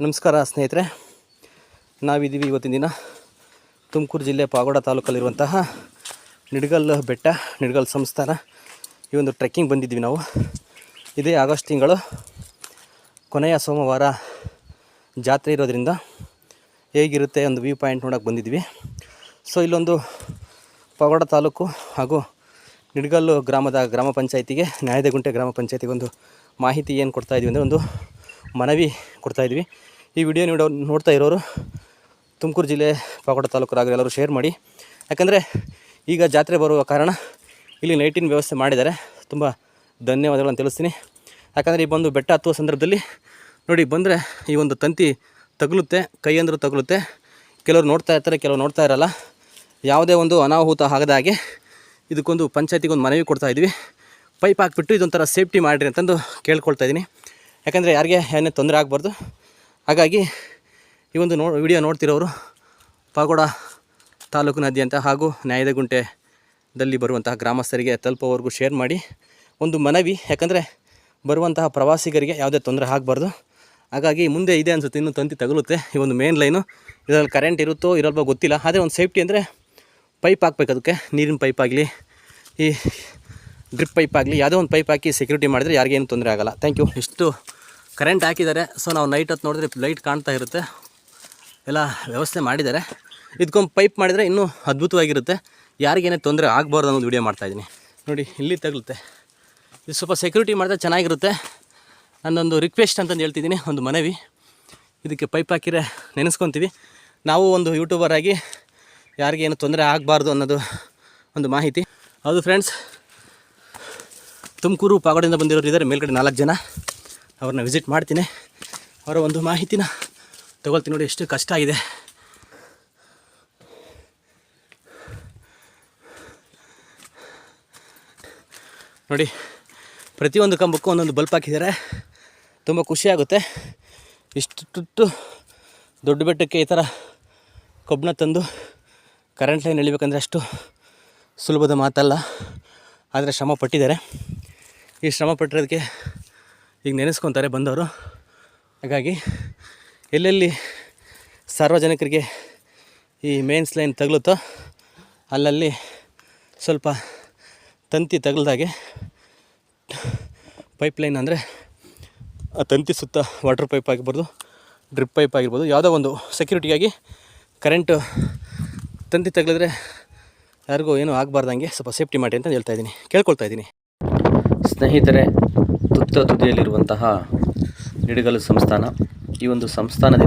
ನಮಸ್ಕಾರ ಸ್ನೇಹಿತರೆ. ನಾವಿದ್ದೀವಿ ಇವತ್ತಿನ ದಿನ ತುಮಕೂರು ಜಿಲ್ಲೆ ಪಾಗೋಡ ತಾಲೂಕಲ್ಲಿರುವಂತಹ ನಿಡ್ಗಲ್ ಬೆಟ್ಟ, ನಿಡ್ಗಲ್ ಸಂಸ್ಥಾನ ಈ ಒಂದು ಟ್ರೆಕ್ಕಿಂಗ್ ಬಂದಿದ್ವಿ ನಾವು. ಇದೇ ಆಗಸ್ಟ್ ತಿಂಗಳು ಕೊನೆಯ ಸೋಮವಾರ ಜಾತ್ರೆ ಇರೋದ್ರಿಂದ ಹೇಗಿರುತ್ತೆ ಒಂದು ವ್ಯೂ ಪಾಯಿಂಟ್ ನೋಡೋಕ್ಕೆ ಬಂದಿದ್ವಿ ಸೊ ಇಲ್ಲೊಂದು ಪಾಗೋಡ ತಾಲೂಕು ಹಾಗೂ ನಿಡ್ಗಲ್ಲು ಗ್ರಾಮದ ಗ್ರಾಮ ಪಂಚಾಯತಿಗೆ ನ್ಯಾಯದಗುಂಟೆ ಗ್ರಾಮ ಪಂಚಾಯತಿಗೆ ಒಂದು ಮಾಹಿತಿ ಏನು ಕೊಡ್ತಾ ಇದೀವಿ ಅಂದರೆ ಒಂದು ಮನವಿ ಕೊಡ್ತಾ ಇದ್ವಿ. ಈ ವಿಡಿಯೋ ನೋಡೋ, ನೋಡ್ತಾ ಇರೋರು ತುಮಕೂರು ಜಿಲ್ಲೆ ಪಾಕೋಟ ತಾಲೂಕರಾಗಿ ಎಲ್ಲರೂ ಶೇರ್ ಮಾಡಿ. ಯಾಕಂದರೆ ಈಗ ಜಾತ್ರೆ ಬರುವ ಕಾರಣ ಇಲ್ಲಿ ಲೈಟಿನ ವ್ಯವಸ್ಥೆ ಮಾಡಿದ್ದಾರೆ. ತುಂಬ ಧನ್ಯವಾದಗಳನ್ನು ತಿಳಿಸ್ತೀನಿ. ಯಾಕಂದರೆ ಈ ಬಂದು ಬೆಟ್ಟ ಹತ್ತುವ ಸಂದರ್ಭದಲ್ಲಿ ನೋಡಿ, ಬಂದರೆ ಈ ಒಂದು ತಂತಿ ತಗುಲುತ್ತೆ, ಕೈ ಅಂದರೂ ತಗುಲುತ್ತೆ. ಕೆಲವರು ನೋಡ್ತಾ ಇರ್ತಾರೆ, ಕೆಲವರು ನೋಡ್ತಾ ಇರಲ್ಲ. ಯಾವುದೇ ಒಂದು ಅನಾಹುತ ಆಗದ ಹಾಗೆ ಇದಕ್ಕೊಂದು ಪಂಚಾಯತಿಗೊಂದು ಮನವಿ ಕೊಡ್ತಾ ಇದ್ವಿ. ಪೈಪ್ ಹಾಕ್ಬಿಟ್ಟು ಇದೊಂಥರ ಸೇಫ್ಟಿ ಮಾಡಿರಿ ಅಂತಂದು ಕೇಳ್ಕೊಳ್ತಾ ಇದ್ದೀನಿ. ಯಾಕಂದರೆ ಯಾರಿಗೆ ಏನೇ ತೊಂದರೆ ಆಗಬಾರ್ದು. ಹಾಗಾಗಿ ಈ ಒಂದು ನೋ, ವಿಡಿಯೋ ನೋಡ್ತಿರೋರು ಪಾಗೋಡ ತಾಲೂಕು ನದಿಯಂತ ಹಾಗೂ ನ್ಯಾಯದಗುಂಟೆದಲ್ಲಿ ಬರುವಂತಹ ಗ್ರಾಮಸ್ಥರಿಗೆ ತಲುಪೋವರೆಗೂ ಶೇರ್ ಮಾಡಿ. ಒಂದು ಮನವಿ, ಯಾಕಂದರೆ ಬರುವಂತಹ ಪ್ರವಾಸಿಗರಿಗೆ ಯಾವುದೇ ತೊಂದರೆ ಆಗಬಾರ್ದು. ಹಾಗಾಗಿ ಮುಂದೆ ಇದೆ ಅನಿಸುತ್ತೆ, ಇನ್ನೂ ತಂತಿ ತಗಲುತ್ತೆ ಈ ಒಂದು ಮೇನ್ ಲೈನು ಇದರಲ್ಲಿ ಕರೆಂಟ್ ಇರುತ್ತೋ, ಇರಲ್ವೋ ಗೊತ್ತಿಲ್ಲ. ಆದರೆ ಒಂದು ಸೇಫ್ಟಿ ಅಂದರೆ ಪೈಪ್ ಹಾಕ್ಬೇಕು ಅದಕ್ಕೆ. ನೀರಿನ ಪೈಪ್ ಆಗಲಿ, ಈ ಡ್ರಿಪ್ ಪೈಪ್ ಆಗಲಿ, ಯಾವುದೋ ಒಂದು ಪೈಪ್ ಹಾಕಿ ಸೆಕ್ಯೂರಿಟಿ ಮಾಡಿದರೆ ಯಾರಿಗೇನು ತೊಂದರೆ ಆಗಲ್ಲ. ಥ್ಯಾಂಕ್ ಯು ಇಷ್ಟು ಕರೆಂಟ್ ಹಾಕಿದ್ದಾರೆ. ಸೊ ನಾವು ನೈಟ್ ಹೊತ್ತು ನೋಡಿದ್ರೆ ಲೈಟ್ ಕಾಣ್ತಾ ಇರುತ್ತೆ. ಎಲ್ಲ ವ್ಯವಸ್ಥೆ ಮಾಡಿದ್ದಾರೆ. ಇದಕ್ಕೊಂದು ಪೈಪ್ ಮಾಡಿದರೆ ಇನ್ನೂ ಅದ್ಭುತವಾಗಿರುತ್ತೆ. ಯಾರಿಗೇನೇ ತೊಂದರೆ ಆಗಬಾರ್ದು ಅನ್ನೋದು ವಿಡಿಯೋ ಮಾಡ್ತಾಯಿದ್ದೀನಿ ನೋಡಿ, ಇಲ್ಲಿ ತಗಲುತ್ತೆ. ಇದು ಸ್ವಲ್ಪ ಸೆಕ್ಯೂರಿಟಿ ಮಾಡಿದ್ರೆ ಚೆನ್ನಾಗಿರುತ್ತೆ. ನನ್ನೊಂದು ರಿಕ್ವೆಸ್ಟ್ ಅಂತಂದು ಹೇಳ್ತಿದ್ದೀನಿ, ಒಂದು ಮನವಿ. ಇದಕ್ಕೆ ಪೈಪ್ ಹಾಕಿದ್ರೆ ನೆನೆಸ್ಕೊತೀವಿ. ನಾವು ಒಂದು ಯೂಟ್ಯೂಬರ್ ಆಗಿ ಯಾರಿಗೇನು ತೊಂದರೆ ಆಗಬಾರ್ದು ಅನ್ನೋದು ಒಂದು ಮಾಹಿತಿ. ಹೌದು ಫ್ರೆಂಡ್ಸ್ ತುಮಕೂರು ಪಾಗೋಡಿಂದ ಬಂದಿರೋರು ಇದ್ದಾರೆ. ಮೇಲ್ಗಡೆ ನಾಲ್ಕು ಜನ. ಅವ್ರನ್ನ ವಿಸಿಟ್ ಮಾಡ್ತೀನಿ. ಅವರ ಒಂದು ಮಾಹಿತಿನ ತಗೊಳ್ತೀನಿ ನೋಡಿ ಎಷ್ಟು ಕಷ್ಟ ಆಗಿದೆ. ನೋಡಿ, ಪ್ರತಿಯೊಂದು ಕಂಬಕ್ಕೂ ಒಂದೊಂದು ಬಲ್ಪ್ ಹಾಕಿದ್ದಾರೆ. ತುಂಬ ಖುಷಿಯಾಗುತ್ತೆ ಇಷ್ಟು ದೊಡ್ಡ ಬೆಟ್ಟಕ್ಕೆ ಈ ಥರ ಕೊಬ್ಬನ ತಂದು ಕರೆಂಟ್ ಲೈನ್ ಎಳಿಬೇಕಂದ್ರೆ ಅಷ್ಟು ಸುಲಭದ ಮಾತಲ್ಲ. ಆದರೆ ಶ್ರಮ ಪಟ್ಟಿದ್ದಾರೆ. ಈ ಶ್ರಮ ಪಟ್ಟಿರೋದಕ್ಕೆ ಈಗ ನೆನೆಸ್ಕೊತಾರೆ ಬಂದವರು. ಹಾಗಾಗಿ ಎಲ್ಲೆಲ್ಲಿ ಸಾರ್ವಜನಿಕರಿಗೆ ಈ ಮೇನ್ಸ್ ಲೈನ್ ತಗಲುತ್ತೋ ಅಲ್ಲಲ್ಲಿ ಸ್ವಲ್ಪ ತಂತಿ ತಗಲ್ದಾಗೆ ಪೈಪ್ ಲೈನ್ ಅಂದರೆ ಆ ತಂತಿ ಸುತ್ತ ವಾಟರ್ ಪೈಪ್ ಆಗಿರ್ಬೋದು ಡ್ರಿಪ್ ಪೈಪ್ ಆಗಿರ್ಬೋದು, ಯಾವುದೋ ಒಂದು ಸೆಕ್ಯೂರಿಟಿಯಾಗಿ ಕರೆಂಟು ತಂತಿ ತಗಲಿದ್ರೆ ಯಾರಿಗೂ ಏನೂ ಆಗಬಾರ್ದಂಗೆ ಸ್ವಲ್ಪ ಸೇಫ್ಟಿ ಮಾಡಿ ಅಂತ ಹೇಳ್ತಾ ಇದ್ದೀನಿ. ಕೇಳ್ಕೊಳ್ತಾ ಇದ್ದೀನಿ. ಸ್ನೇಹಿತರೆ ತುತ್ತ ತುದಿಯಲ್ಲಿರುವಂತಹ ನಿಡಗಲು ಸಂಸ್ಥಾನ ಈ ಒಂದು ಸಂಸ್ಥಾನದಿಂದ